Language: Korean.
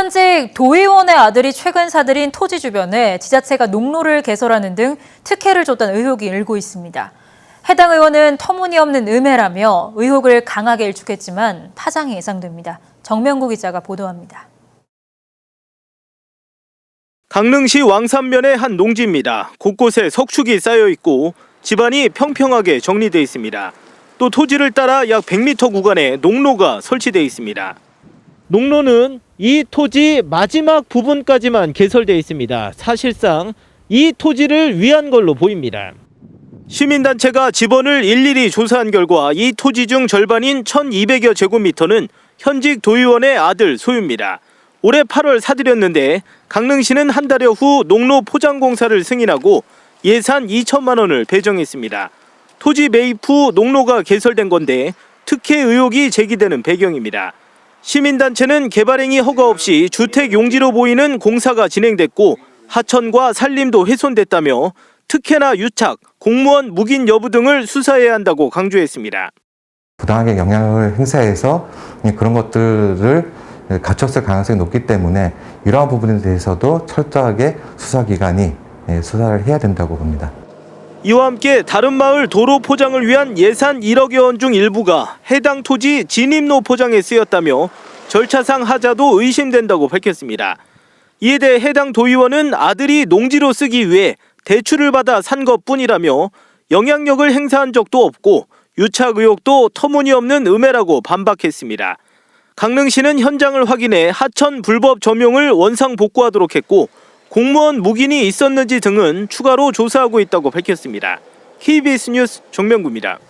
현직 도의원의 아들이 최근 사들인 토지 주변에 지자체가 농로를 개설하는 등 특혜를 줬다는 의혹이 일고 있습니다. 해당 의원은 터무니없는 음해라며 의혹을 강하게 일축했지만 파장이 예상됩니다. 정명구 기자가 보도합니다. 강릉시 왕산면의 한 농지입니다. 곳곳에 석축이 쌓여 있고 집안이 평평하게 정리돼 있습니다. 또 토지를 따라 약 100m 구간에 농로가 설치돼 있습니다. 농로는 이 토지 마지막 부분까지만 개설돼 있습니다. 사실상 이 토지를 위한 걸로 보입니다. 시민단체가 집원을 일일이 조사한 결과 이 토지 중 절반인 1200여 제곱미터는 현직 도의원의 아들 소유입니다. 올해 8월 사들였는데 강릉시는 한 달여 후 농로 포장 공사를 승인하고 예산 2천만 원을 배정했습니다. 토지 매입 후 농로가 개설된 건데 특혜 의혹이 제기되는 배경입니다. 시민단체는 개발행위 허가 없이 주택 용지로 보이는 공사가 진행됐고 하천과 산림도 훼손됐다며 특혜나 유착, 공무원 묵인 여부 등을 수사해야 한다고 강조했습니다. 부당하게 영향을 행사해서 그런 것들을 갖췄을 가능성이 높기 때문에 이러한 부분에 대해서도 철저하게 수사기관이 예, 수사를 해야 된다고 봅니다. 이와 함께 다른 마을 도로 포장을 위한 예산 1억여 원 중 일부가 해당 토지 진입로 포장에 쓰였다며 절차상 하자도 의심된다고 밝혔습니다. 이에 대해 해당 도의원은 아들이 농지로 쓰기 위해 대출을 받아 산 것뿐이라며 영향력을 행사한 적도 없고 유착 의혹도 터무니없는 음해라고 반박했습니다. 강릉시는 현장을 확인해 하천 불법 점용을 원상 복구하도록 했고 공무원 묵인이 있었는지 등은 추가로 조사하고 있다고 밝혔습니다. KBS 뉴스 정명구입니다.